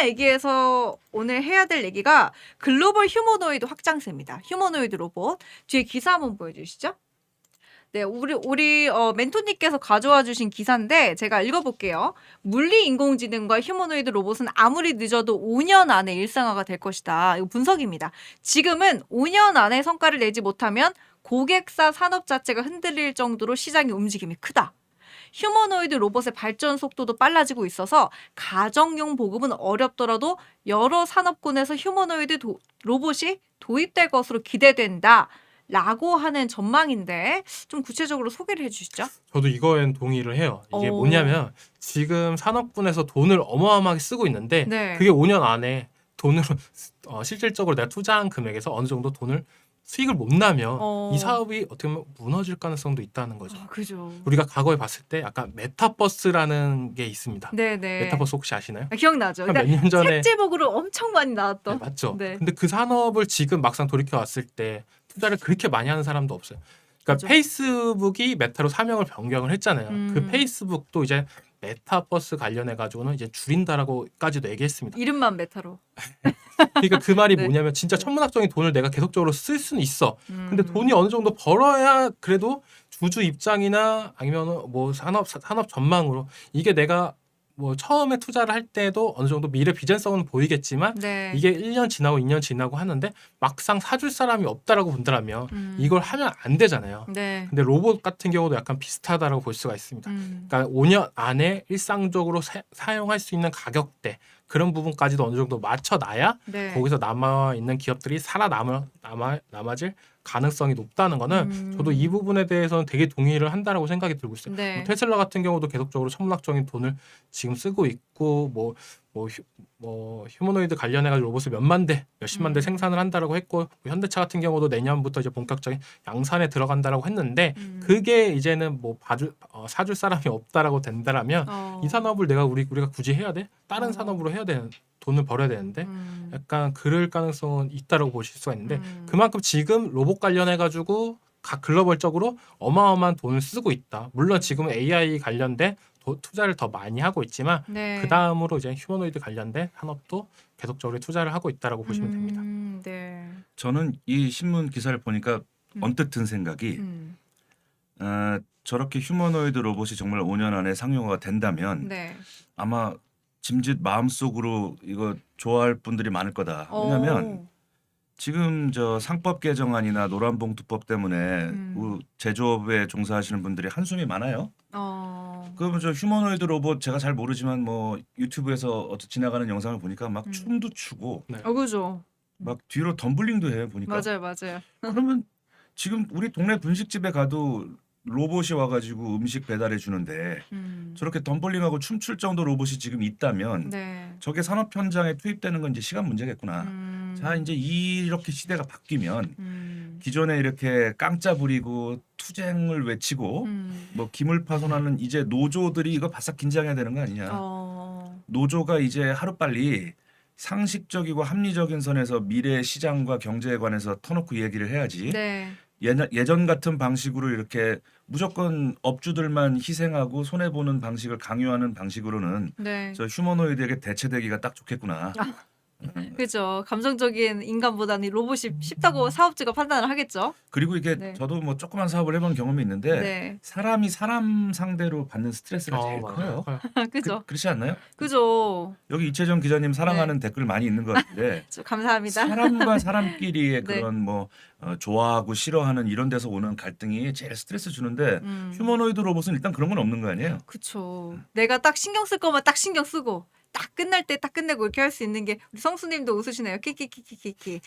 코로나 얘기에서 오늘 해야 될 얘기가 글로벌 휴머노이드 확장세입니다. 휴머노이드 로봇. 뒤에 기사 한번 보여주시죠. 네, 우리 우리 어, 멘토님께서 가져와 주신 기사인데 제가 읽어볼게요. 물리 인공지능과 휴머노이드 로봇은 아무리 늦어도 5년 안에 일상화가 될 것이다. 이거 분석입니다. 지금은 5년 안에 성과를 내지 못하면 고객사 산업 자체가 흔들릴 정도로 시장의 움직임이 크다. 휴머노이드 로봇의 발전 속도도 빨라지고 있어서 가정용 보급은 어렵더라도 여러 산업군에서 휴머노이드 도- 로봇이 도입될 것으로 기대된다. 라고 하는 전망인데 좀 구체적으로 소개를 해주시죠. 저도 이거엔 동의를 해요. 이게 어. 뭐냐면 지금 산업군에서 돈을 어마어마하게 쓰고 있는데 네. 그게 5년 안에 돈으로 어, 실질적으로 내가 투자한 금액에서 어느 정도 돈을 수익을 못 나면 어. 이 사업이 어떻게 보면 무너질 가능성도 있다는 거죠. 아, 그죠. 우리가 과거에 봤을 때 약간 메타버스라는 게 있습니다. 네네. 메타버스 혹시 아시나요? 아, 기억나죠. 한 몇 년 전에 책 제목으로 엄청 많이 네, 나왔던. 맞죠. 네. 근데 그 산업을 지금 막상 돌이켜 왔을 때 투자를 그렇게 많이 하는 사람도 없어요. 그러니까 그죠. 페이스북이 메타로 사명을 변경을 했잖아요. 음. 그 페이스북도 이제 메타버스 관련해 가지고는 이제 줄인다라고까지도 얘기했습니다. 이름만 메타로. 그러니까 그 말이 네. 뭐냐면 진짜 천문학적인 돈을 내가 계속적으로 쓸 수는 있어. 근데 음. 돈이 어느 정도 벌어야 그래도 주주 입장이나 아니면 뭐 산업 산업 전망으로 이게 내가 뭐 처음에 투자를 할 때도 어느 정도 미래 비전성은 보이겠지만 네. 이게 1년 지나고 2년 지나고 하는데 막상 사줄 사람이 없다라고 본다면 음. 이걸 하면 안 되잖아요. 네. 근데 로봇 같은 경우도 약간 비슷하다라고 볼 수가 있습니다. 음. 그러니까 5년 안에 일상적으로 사, 용할 수 있는 가격대 그런 부분까지도 어느 정도 맞춰놔야 네. 거기서 남아 있는 기업들이 살아남을 남아 남아질 가능성이 높다는 거는 음. 저도 이 부분에 대해서는 되게 동의를 한다라고 생각이 들고 있어요. 네. 뭐 테슬라 같은 경우도 계속적으로 천문학적인 돈을 지금 쓰고 있고 뭐 뭐 휴, 뭐 휴머노이드 관련해가지고 로봇을 몇만 대, 몇십만 대 음. 생산을 한다라고 했고 뭐 현대차 같은 경우도 내년부터 이제 본격적인 양산에 들어간다라고 했는데 음. 그게 이제는 뭐 봐줄 어, 사줄 사람이 없다라고 된다라면 어. 이 산업을 내가 우리 우리가 굳이 해야 돼? 다른 어. 산업으로 해야 되는 돈을 벌어야 되는데 음. 약간 그럴 가능성은 있다라고 보실 수가 있는데 음. 그만큼 지금 로봇 관련해 가지고 각 글로벌적으로 어마어마한 돈을 쓰고 있다. 물론 지금은 AI 관련된 도- 투자를 더 많이 하고 있지만 네. 그 다음으로 이제 휴머노이드 관련된 산업도 계속적으로 투자를 하고 있다라고 보시면 됩니다. 음, 네. 저는 이 신문 기사를 보니까 음. 언뜻 든 생각이 음. 어, 저렇게 휴머노이드 로봇이 정말 5년 안에 상용화가 된다면 네. 아마 짐짓 마음속으로 이거 좋아할 분들이 많을 거다. 왜냐하면 오. 지금 저 상법 개정안이나 노란봉투법 때문에 음. 우- 제조업에 종사하시는 분들이 한숨이 많아요. 어. 그러면 저 휴머노이드 로봇 제가 잘 모르지만 뭐 유튜브에서 지나가는 영상을 보니까 막 음. 춤도 추고 어, 그죠. 막 뒤로 덤블링도 해요 보니까. 맞아요, 맞아요. 그러면 지금 우리 동네 분식집에 가도 로봇이 와가지고 음식 배달해 주는데 음. 저렇게 덤블링하고 춤출 정도 로봇이 지금 있다면 네. 저게 산업 현장에 투입되는 건 이제 시간 문제겠구나. 음. 자 이제 이렇게 시대가 바뀌면 음. 기존에 이렇게 깡짜 부리고 투쟁을 외치고 음. 뭐 기물 파손하는 이제 노조들이 이거 바싹 긴장해야 되는 거 아니냐. 어. 노조가 이제 하루빨리 상식적이고 합리적인 선에서 미래 시장과 경제에 관해서 터놓고 얘기를 해야지. 네. 예전, 같은 방식으로 이렇게 무조건 업주들만 희생하고 손해 보는 방식을 강요하는 방식으로는 네. 저 휴머노이드에게 대체되기가 딱 좋겠구나. 아. 그죠. 감정적인 인간보다는 로봇이 쉽다고 사업주가 판단을 하겠죠. 그리고 이게 네. 저도 뭐 조그만 사업을 해본 경험이 있는데 네. 사람이 사람 상대로 받는 스트레스가 어, 제일 맞아요. 커요. 그죠. 그, 렇지 않나요? 그죠. 여기 이채정 기자님 사랑하는 네. 댓글 많이 있는 것 같은데 저 감사합니다. 사람과 사람끼리의 네. 그런 뭐 어, 좋아하고 싫어하는 이런 데서 오는 갈등이 제일 스트레스 주는데 음. 휴머노이드 로봇은 일단 그런 건 없는 거 아니에요? 그쵸. 내가 딱 신경 쓸 거면 딱 신경 쓰고 딱 끝날 때 딱 끝내고 이렇게 할 수 있는 게 우리 성수님도 웃으시네요. 키키키키키키.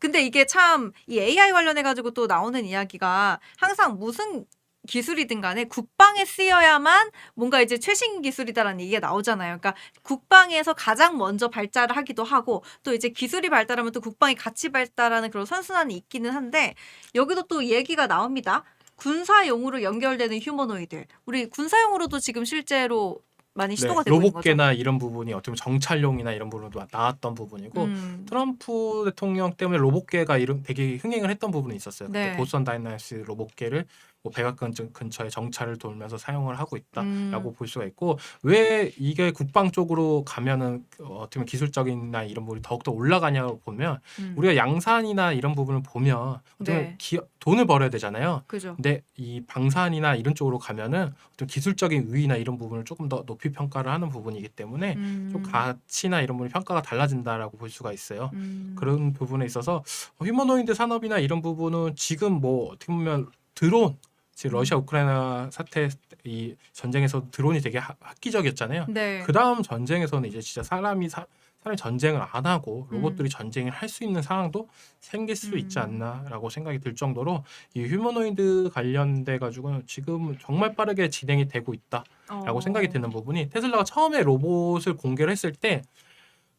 근데 이게 참 이 AI 관련해 가지고 또 나오는 이야기가 항상 무슨 기술이든 간에 국방에 쓰여야만 뭔가 이제 최신 기술이다라는 얘기가 나오잖아요. 그러니까 국방에서 가장 먼저 발달을 하기도 하고 또 이제 기술이 발달하면 또 국방이 같이 발달하는 그런 선순환이 있기는 한데 여기도 또 얘기가 나옵니다. 군사용으로 연결되는 휴머노이드. 우리 군사용으로도 지금 실제로 많이 네, 시도가 되고 있는 거죠. 로봇계나 이런 부분이 어떻게 보면 정찰용이나 이런 부분도 나왔던 부분이고 음. 트럼프 대통령 때문에 로봇계가 이런 되게 흥행을 했던 부분이 있었어요. 그때 네. 보선 다이나믹스 로봇계를 뭐 백악관 근- 근처에 정찰을 돌면서 사용을 하고 있다라고 음. 볼 수가 있고 왜 이게 국방 쪽으로 가면은 어, 어떻게 보면 기술적인나 이런 부분이 더욱더 올라가냐고 보면 음. 우리가 양산이나 이런 부분을 보면 네. 기- 돈을 벌어야 되잖아요. 그죠. 근데 이 방산이나 이런 쪽으로 가면은 어떤 기술적인 우위나 이런 부분을 조금 더 높이 평가를 하는 부분이기 때문에 음. 좀 가치나 이런 부분 평가가 달라진다라고 볼 수가 있어요. 음. 그런 부분에 있어서 어, 휴머노이드 산업이나 이런 부분은 지금 뭐 어떻게 보면 드론 지금 음. 러시아 우크라이나 사태 이 전쟁에서 드론이 되게 하- 획기적이었잖아요. 네. 그 다음 전쟁에서는 이제 진짜 사람이 사, 사람이 전쟁을 안 하고 로봇들이 음. 전쟁을 할 수 있는 상황도 생길 수 있지 음. 않나라고 생각이 들 정도로 이 휴머노이드 관련돼 가지고 지금 정말 빠르게 진행이 되고 있다라고 어. 생각이 드는 부분이 테슬라가 처음에 로봇을 공개를 했을 때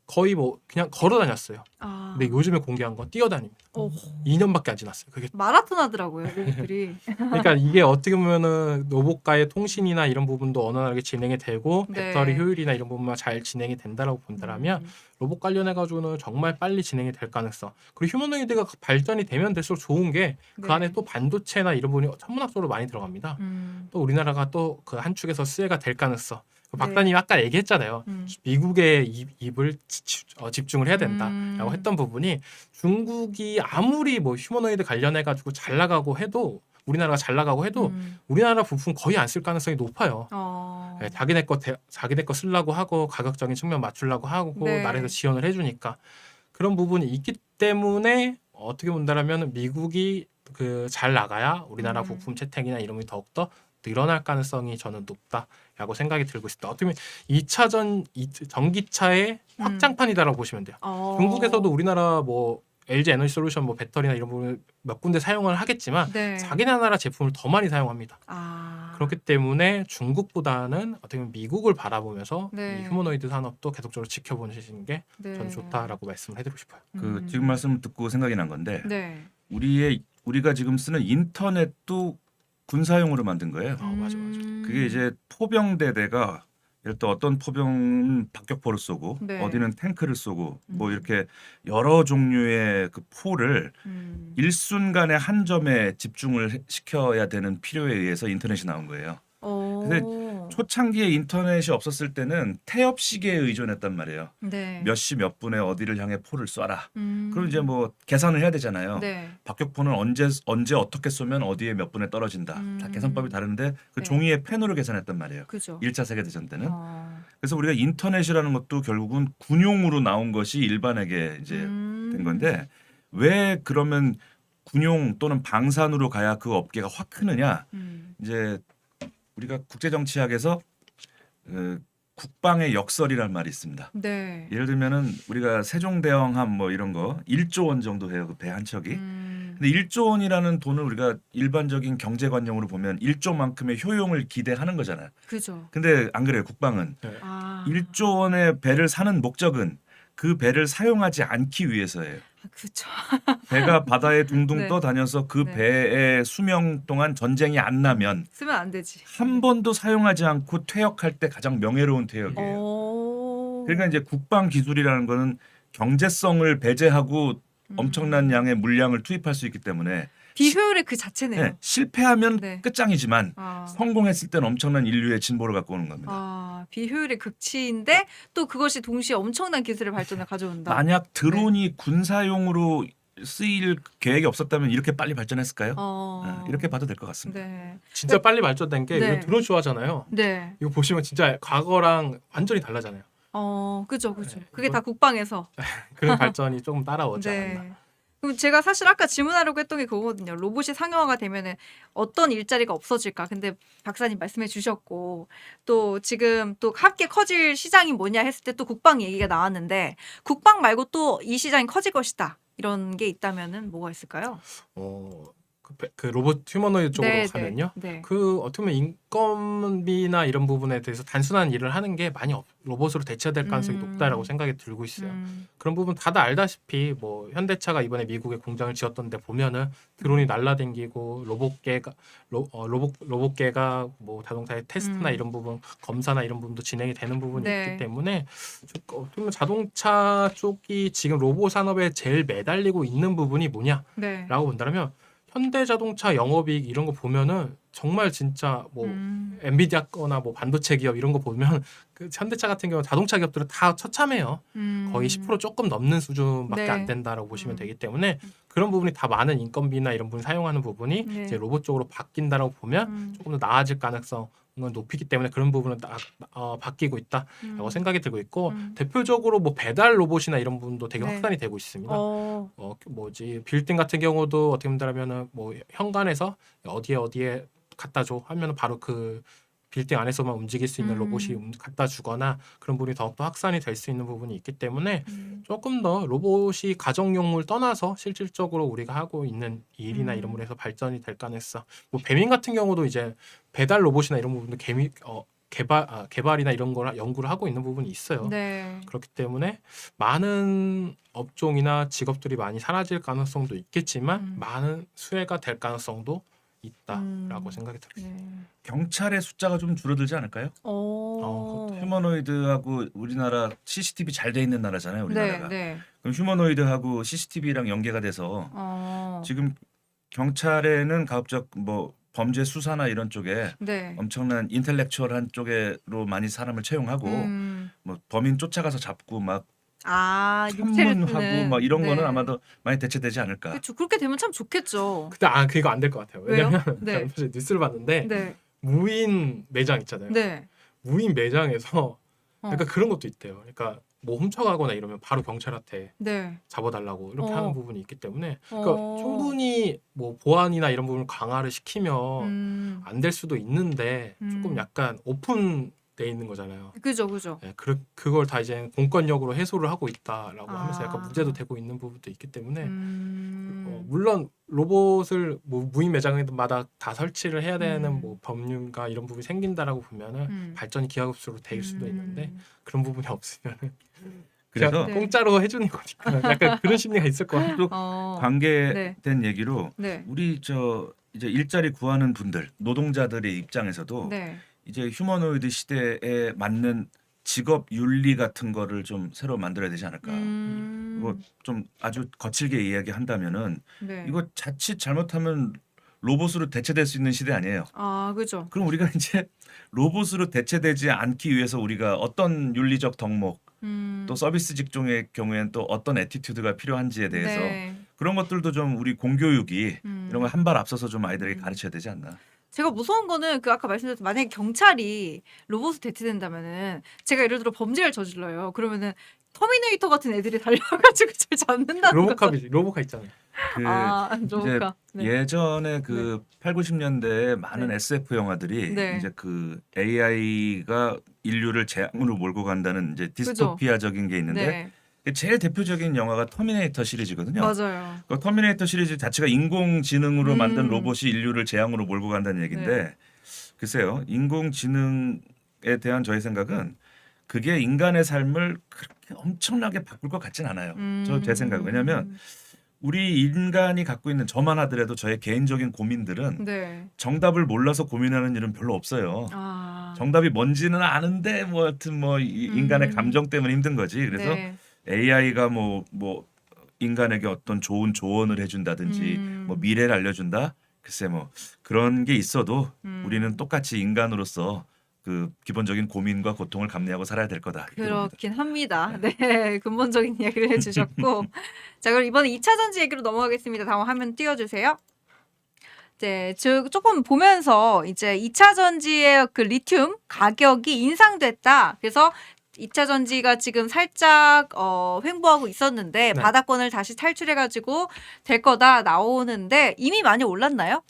거의 뭐 그냥 걸어 다녔어요. 아. 근데 요즘에 공개한 건 뛰어다닙니다. 어, 2년밖에 안 지났어요. 그게 마라톤 하더라고요, 로봇들이. 그러니까 이게 어떻게 보면은 로봇과의 통신이나 이런 부분도 원활하게 진행이 되고 네. 배터리 효율이나 이런 부분만 잘 진행이 된다라고 본다라면 음. 로봇 관련해 가지고는 정말 빨리 진행이 될 가능성. 그리고 휴머노이드가 발전이 되면 될수록 좋은 게 그 네. 안에 또 반도체나 이런 부분이 천문학적으로 많이 들어갑니다. 음. 또 우리나라가 또 그 한 축에서 수혜가 될 가능성. 그 네. 박사님 아까 얘기했잖아요. 음. 미국의 입, 입을 지- 어, 집중을 해야 된다라고 음. 했던 부분이 중국이 아무리 뭐 휴머노이드 관련해 가지고 잘 나가고 해도 우리나라가 잘 나가고 해도 음. 우리나라 부품 거의 안 쓸 가능성이 높아요. 어. 예, 자기네 거 대- 자기네 거 쓰려고 하고 가격적인 측면 맞추려고 하고 네. 나라에서 지원을 해주니까 그런 부분이 있기 때문에 어떻게 본다라면 미국이 그 잘 나가야 우리나라 음. 부품 채택이나 이런 게 더욱더 늘어날 가능성이 저는 높다 라고 생각이 들고 있습니다. 어떻게 보면 2차전 전기차의 음. 확장판이다라고 보시면 돼요. 어. 중국에서도 우리나라 뭐 LG 에너지 솔루션 뭐 배터리나 이런 부분 몇 군데 사용을 하겠지만 네. 자기네 나라 제품을 더 많이 사용합니다. 아. 그렇기 때문에 중국보다는 어떻게 보면 미국을 바라보면서 네. 이 휴머노이드 산업도 계속적으로 지켜보시는 게 네. 저는 좋다라고 말씀을 해드리고 싶어요. 그 음. 지금 말씀 듣고 생각이 난 건데 네. 우리의 우리가 지금 쓰는 인터넷도 군사용으로 만든 거예요. 어, 맞아, 맞아. 음. 그게 이제 포병 대대가 예를 들어 어떤 포병은 박격포를 쏘고 네. 어디는 탱크를 쏘고 뭐 음. 이렇게 여러 종류의 그 포를 음. 일순간에 한 점에 집중을 해- 시켜야 되는 필요에 의해서 인터넷이 나온 거예요. 어. 근데 초창기에 인터넷이 없었을 때는 태엽 시계에 의존했단 말이에요. 네. 몇 시 몇 분에 어디를 향해 포를 쏴라. 음. 그럼 이제 뭐 계산을 해야 되잖아요. 네. 박격포는 언제 언제 어떻게 쏘면 어디에 몇 분에 떨어진다. 다 음. 계산법이 다른데 그 네. 종이에 펜으로 계산했단 말이에요. 그죠. 1차 세계 대전 때는. 어. 그래서 우리가 인터넷이라는 것도 결국은 군용으로 나온 것이 일반에게 이제 음. 된 건데 왜 그러면 군용 또는 방산으로 가야 그 업계가 확 크느냐? 음. 이제 우리가 국제 정치학에서 그 국방의 역설이란 말이 있습니다. 네. 예를 들면은 우리가 세종대왕함 뭐 이런 거 1조 원 정도 해요. 그 배 한 척이. 음. 근데 1조 원이라는 돈을 우리가 일반적인 경제관념으로 보면 1조만큼의 효용을 기대하는 거잖아요. 그죠. 근데 안 그래요. 국방은 아. 1조 원의 배를 사는 목적은 그 배를 사용하지 않기 위해서예요. 아, 그쵸. 배가 바다에 둥둥 네. 떠 다녀서 그 네. 배의 수명 동안 전쟁이 안 나면 쓰면 안 되지. 한 번도 사용하지 않고 퇴역할 때 가장 명예로운 퇴역이에요. 어. 그러니까 이제 국방 기술이라는 거는 경제성을 배제하고 음. 엄청난 양의 물량을 투입할 수 있기 때문에 비효율의 그 자체네요. 네, 실패하면 네. 끝장이지만 아. 성공했을 때는 엄청난 인류의 진보를 갖고 오는 겁니다. 아, 비효율의 극치인데 또 그것이 동시에 엄청난 기술의 발전을 가져온다. 만약 드론이 네. 군사용으로 쓰일 계획이 없었다면 이렇게 빨리 발전했을까요? 어. 네, 이렇게 봐도 될 것 같습니다. 네. 진짜 빨리 발전된 게 네. 이거 드론 좋아하잖아요. 네. 이거 보시면 진짜 과거랑 완전히 달라잖아요. 어, 그죠, 그죠. 네, 그게 이건- 다 국방에서. 그런 발전이 조금 따라오지 않았나. 네. 그럼 제가 사실 아까 질문하려고 했던 게 그거거든요. 로봇이 상용화가 되면은 어떤 일자리가 없어질까? 근데 박사님 말씀해 주셨고 또 지금 또 함께 커질 시장이 뭐냐 했을 때 또 국방 얘기가 나왔는데 국방 말고 또 이 시장이 커질 것이다. 이런 게 있다면은 뭐가 있을까요? 어, 그, 배- 그 로봇 휴머노이드 쪽으로 네, 가면요. 네. 그 어떻게 보면 인건비나 이런 부분에 대해서 단순한 일을 하는 게 많이 없, 로봇으로 대체될 가능성이 음. 높다라고 생각이 들고 있어요. 음, 그런 부분 다들 알다시피 뭐 현대차가 이번에 미국에 공장을 지었던데 보면은 드론이 날라댕기고 로봇계가 로, 어, 로봇 로봇계가 뭐 자동차의 테스트나 음. 이런 부분 검사나 이런 부분도 진행이 되는 부분이 네. 있기 때문에 저- 어떻게 보면 자동차 쪽이 지금 로봇 산업에 제일 매달리고 있는 부분이 뭐냐라고 네. 본다면 현대자동차 영업이익 이런 거 보면은 정말 진짜 뭐 음. 엔비디아 거나 뭐 반도체 기업 이런 거 보면 그 현대차 같은 경우 자동차 기업들은 다 처참해요. 음. 거의 10% 조금 넘는 수준밖에 네. 안 된다라고 보시면 음. 되기 때문에 그런 부분이 다 많은 인건비나 이런 부분 사용하는 부분이 네. 이제 로봇 쪽으로 바뀐다라고 보면 음. 조금 더 나아질 가능성은 높이기 때문에 그런 부분은 나, 어, 바뀌고 있다라고 음. 생각이 들고 있고 음. 대표적으로 뭐 배달 로봇이나 이런 부분도 되게 네. 확산이 되고 있습니다. 어. 어 뭐지 빌딩 같은 경우도 어떻게 본다면은 뭐 현관에서 어디에 어디에 갖다 줘 하면은 바로 그 빌딩 안에서만 움직일 수 있는 음. 로봇이 움- 갖다 주거나 그런 부분이 더욱더 확산이 될 수 있는 부분이 있기 때문에 음. 조금 더 로봇이 가정용을 떠나서 실질적으로 우리가 하고 있는 일이나 음. 이런 부분에서 발전이 될 가능성. 뭐 배민 같은 경우도 이제 배달 로봇이나 이런 부분도 개미 어 개발 아, 개발이나 이런 걸 연구를 하고 있는 부분이 있어요. 네. 그렇기 때문에 많은 업종이나 직업들이 많이 사라질 가능성도 있겠지만 음. 많은 수혜가 될 가능성도 있다라고 음. 생각이 들어요. 네. 경찰의 숫자가 좀 줄어들지 않을까요? 어. 그것도 휴머노이드하고 우리나라 CCTV 잘 돼 있는 나라잖아요. 네, 우리나라가. 네. 그럼 휴머노이드하고 CCTV랑 연계가 돼서 어. 지금 경찰에는 가급적 뭐 범죄 수사나 이런 쪽에 네. 엄청난 인텔렉츄얼한 쪽으로 많이 사람을 채용하고 음. 뭐 범인 쫓아가서 잡고 막 아, 육체를 판문하고 쓰는. 막 이런 네. 거는 아마도 많이 대체되지 않을까. 그렇죠. 그렇게 되면 참 좋겠죠. 근데 아 그거 안 될 것 같아요. 왜요? 왜냐면 네. 제가 사실 뉴스를 봤는데 네. 무인 매장 있잖아요. 네. 무인 매장에서 어. 약간 그런 것도 있대요. 그러니까 뭐 훔쳐가거나 이러면 바로 경찰한테 네. 잡아달라고 이렇게 어. 하는 부분이 있기 때문에 그러니까 어. 충분히 뭐 보안이나 이런 부분을 강화를 시키면 음. 안 될 수도 있는데 조금 음. 약간 오픈 돼 있는 거잖아요. 그죠, 그죠. 예, 그, 그걸 다 이제 공권력으로 해소를 하고 있다라고 하면서 약간 아. 문제도 되고 있는 부분도 있기 때문에 음. 어, 물론 로봇을 뭐 무인 매장마다 다 설치를 해야 되는 음. 뭐 법률과 이런 부분이 생긴다라고 보면은 음. 발전이 기하급수로 될 수도 음. 있는데 그런 부분이 없으면 그래서 그냥 네. 공짜로 해주는 거니까 약간 그런 심리가 있을 것 같아요. 또 어. 관계된 얘기로 네. 우리 저 이제 일자리 구하는 분들 노동자들의 입장에서도 네. 이제 휴머노이드 시대에 맞는 직업 윤리 같은 거를 좀 새로 만들어야 되지 않을까. 음. 이거 좀 아주 거칠게 이야기한다면은 네. 이거 자칫 잘못하면 로봇으로 대체될 수 있는 시대 아니에요. 아, 그죠. 그럼 우리가 이제 로봇으로 대체되지 않기 위해서 우리가 어떤 윤리적 덕목 음. 또 서비스 직종의 경우에는 또 어떤 에티튜드가 필요한지에 대해서 네. 그런 것들도 좀 우리 공교육이 음. 이런 걸 한 발 앞서서 좀 아이들에게 음. 가르쳐야 되지 않나. 제가 무서운 거는 그 아까 말씀드렸던 만약에 경찰이 로봇을 대체된다면은 제가 예를 들어 범죄를 저질러요. 그러면은 터미네이터 같은 애들이 달려가지고 절 잡는다는. 로보캅이 로보캅 있잖아요. 그 아, 로보카. 네. 예전에 그 8, 90년대에 많은 네. SF 영화들이 네. 이제 그 AI가 인류를 재앙으로 몰고 간다는 이제 디스토피아적인 게 있는데 네. 제일 대표적인 영화가 터미네이터 시리즈거든요. 맞아요. 그 터미네이터 시리즈 자체가 인공지능으로 음. 만든 로봇이 인류를 재앙으로 몰고 간다는 얘기인데 네. 글쎄요 인공지능에 대한 저의 생각은 그게 인간의 삶을 그렇게 엄청나게 바꿀 것 같진 않아요. 저제 생각 음. 왜냐하면 우리 인간이 갖고 있는 저만 하더라도 저의 개인적인 고민들은 네. 정답을 몰라서 고민하는 일은 별로 없어요. 아. 정답이 뭔지는 아는데 뭐 하여튼 뭐 이- 인간의 음. 감정 때문에 힘든 거지. 그래서 네. AI가 뭐 뭐 인간에게 어떤 좋은 조언을 해준다든지 음. 뭐 미래를 알려준다. 글쎄 뭐 그런 게 있어도 음. 우리는 똑같이 인간으로서 그 기본적인 고민과 고통을 감내하고 살아야 될 거다. 그렇긴 합니다. 네, 근본적인 이야기를 해주셨고, 자 그럼 이번에 2차 전지 얘기로 넘어가겠습니다. 다음 화면 띄워주세요. 네, 즉 조금 보면서 이제 2차 전지의 그 리튬 가격이 인상됐다. 그래서 2차 전지가 지금 살짝 어, 횡보하고 있었는데 네. 바닥권을 다시 탈출해가지고 될 거다 나오는데 이미 많이 올랐나요?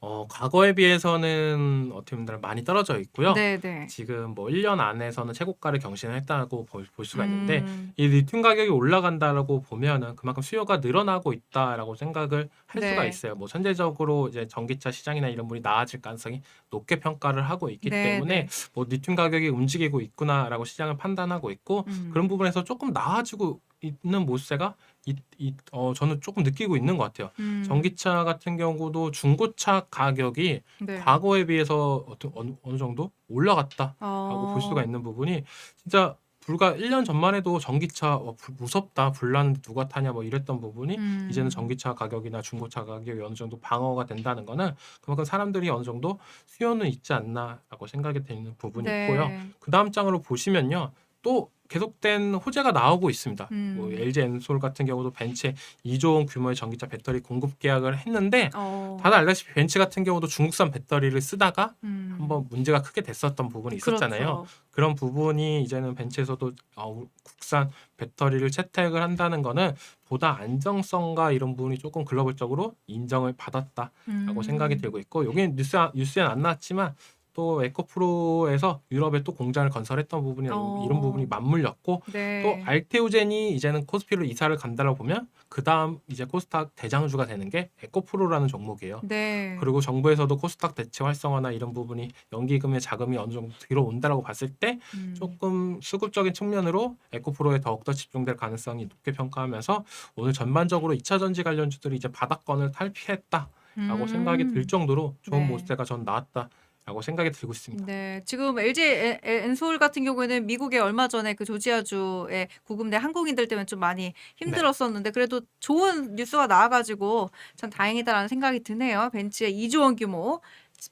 어, 과거에 비해서는 어떻게 보면 많이 떨어져 있고요. 네, 네. 지금 뭐 1년 안에서는 최고가를 경신했다고 볼, 볼 수가 있는데 음, 이 리튬 가격이 올라간다라고 보면은 그만큼 수요가 늘어나고 있다라고 생각을 할 네. 수가 있어요. 뭐 전체적으로 이제 전기차 시장이나 이런 분이 나아질 가능성이 높게 평가를 하고 있기 네, 때문에 네. 뭐 리튬 가격이 움직이고 있구나라고 시장을 판단 하고 있고 음. 그런 부분에서 조금 나아지고 있는 모습세가 이, 이, 어, 저는 조금 느끼고 있는 것 같아요. 음, 전기차 같은 경우도 중고차 가격이 네. 과거에 비해서 어떤 어느, 어느 정도 올라갔다라고 어, 볼 수가 있는 부분이 진짜 불과 1년 전만 해도 전기차 어, 불- 무섭다 불나는데 누가 타냐 뭐 이랬던 부분이 음. 이제는 전기차 가격이나 중고차 가격이 어느 정도 방어가 된다는 거는 그만큼 사람들이 어느 정도 수요는 있지 않나라고 생각이 되는 부분이 네. 있고요. 그 다음 장으로 보시면요. 또 계속된 호재가 나오고 있습니다. 음. 뭐 LG 엔솔 같은 경우도 벤츠에 2조 원 규모의 전기차 배터리 공급 계약을 했는데 어. 다들 알다시피 벤츠 같은 경우도 중국산 배터리를 쓰다가 음. 한번 문제가 크게 됐었던 부분이 있었잖아요. 그렇죠. 그런 부분이 이제는 벤츠에서도 어, 국산 배터리를 채택을 한다는 거는 보다 안정성과 이런 부분이 조금 글로벌적으로 인정을 받았다라고 음. 생각이 들고 있고 여기 뉴스 뉴스에는 안 나왔지만 또 에코프로에서 유럽에 또 공장을 건설했던 부분이 어. 이런 부분이 맞물렸고 네. 또 알테오젠이 이제는 코스피로 이사를 간다고 보면 그 다음 이제 코스닥 대장주가 되는 게 에코프로라는 종목이에요. 네. 그리고 정부에서도 코스닥 대체 활성화나 이런 부분이 연기금의 자금이 어느 정도 들어온다라고 봤을 때 음. 조금 수급적인 측면으로 에코프로에 더욱더 집중될 가능성이 높게 평가하면서 오늘 전반적으로 2차 전지 관련주들이 이제 바닥권을 탈피했다라고 음. 생각이 들 정도로 좋은 네. 모습세가 전 나왔다 라고 생각이 들고 있습니다. 네, 지금 LG 엔솔 같은 경우에는 미국에 얼마 전에 그 조지아주에 구금된 한국인들 때문에 좀 많이 힘들었었는데 그래도 좋은 뉴스가 나와가지고 참 다행이다라는 생각이 드네요. 벤츠에 2조 원 규모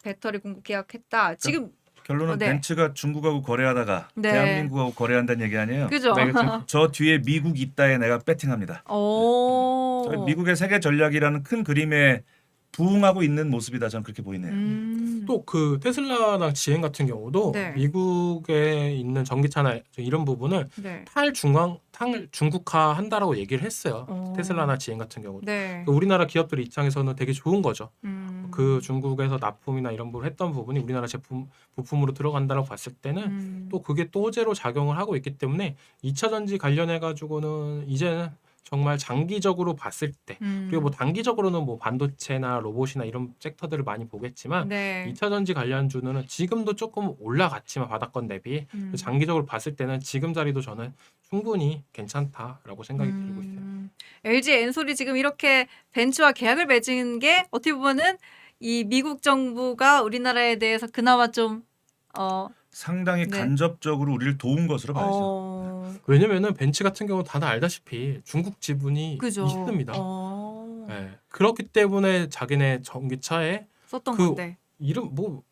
배터리 공급 계약했다. 지금 결론은 어, 네. 벤츠가 중국하고 거래하다가 네. 대한민국하고 거래한다는 얘기 아니에요. 그죠? 네, 그렇죠. 저 뒤에 미국 있다에 내가 배팅합니다. 오. 저희 미국의 세계 전략이라는 큰 그림에 부응하고 있는 모습이다 저는 그렇게 보이네요. 음. 또 그 테슬라나 지행 같은 경우도 네. 미국에 있는 전기차나 이런 부분을 네. 탈중앙 탈 중국화 한다라고 얘기를 했어요. 어. 테슬라나 지행 같은 경우도. 네. 그 우리나라 기업들 입장에서는 되게 좋은 거죠. 음. 그 중국에서 납품이나 이런 부분을 했던 부분이 우리나라 제품 부품으로 들어간다라고 봤을 때는 음. 또 그게 또 호재로 작용을 하고 있기 때문에 2차 전지 관련해 가지고는 이제는 정말 장기적으로 봤을 때 음. 그리고 뭐 단기적으로는 뭐 반도체나 로봇이나 이런 섹터들을 많이 보겠지만 네. 2차 전지 관련주는 지금도 조금 올라갔지만 바닥권 대비 음. 장기적으로 봤을 때는 지금 자리도 저는 충분히 괜찮다라고 생각이 들고 있어요. 음, LG 엔솔이 지금 이렇게 벤츠와 계약을 맺은 게 어떻게 보면은 이 미국 정부가 우리나라에 대해서 그나마 좀 어, 상당히 네. 간접적으로 우리를 도운 것으로 봐야죠. 어, 왜냐면은 벤츠 같은 경우 다들 알다시피 중국 지분이 그죠. 있습니다. 어, 예. 그렇기 때문에 자기네 전기차에 썼던 그 건데. 이름 뭐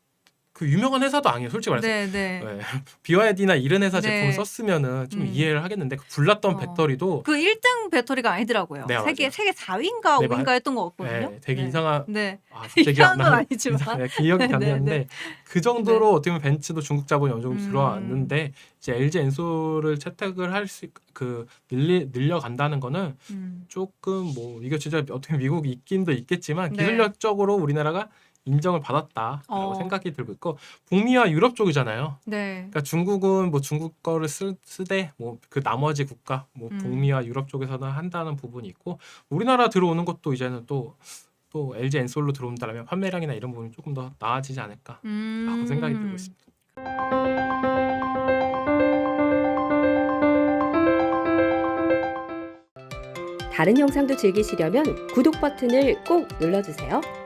그 유명한 회사도 아니에요. 솔직히 말해서. 네, 네. 예. BYD나 이런 회사 네. 제품을 썼으면 좀 음. 이해를 하겠는데 그 불났던 어. 배터리도 그 1등 배터리가 아니더라고요. 네, 세계 맞아요. 세계 4위인가 네, 5위인가 했던 것 같거든요. 예, 되게 네. 이상한 네. 아, 갑자기 이상한 건안 나는- 아니지만. 네, 기억이 안 네, 네, 나는데 네. 그 정도로 어떻게 보면 벤츠도 중국 자본이 어느 정도 음. 들어왔는데 이제 LG 엔솔을 채택을 할 수 그 늘리 늘려간다는 거는 음. 조금 뭐 이거 진짜 어떻게 미국 있긴도 있겠지만 네. 기술력적으로 우리나라가 인정을 받았다라고 어. 생각이 들고 있고 북미와 유럽 쪽이잖아요. 네. 그러니까 중국은 뭐 중국 거를 쓰, 쓰되 뭐 그 나머지 국가 뭐 음. 북미와 유럽 쪽에서는 한다는 부분이 있고 우리나라 들어오는 것도 이제는 또 또 LG 엔솔로 들어온다면 판매량이나 이런 부분이 조금 더 나아지지 않을까라고 음. 생각이 들고 있습니다. 다른 영상도 즐기시려면 구독 버튼을 꼭 눌러주세요.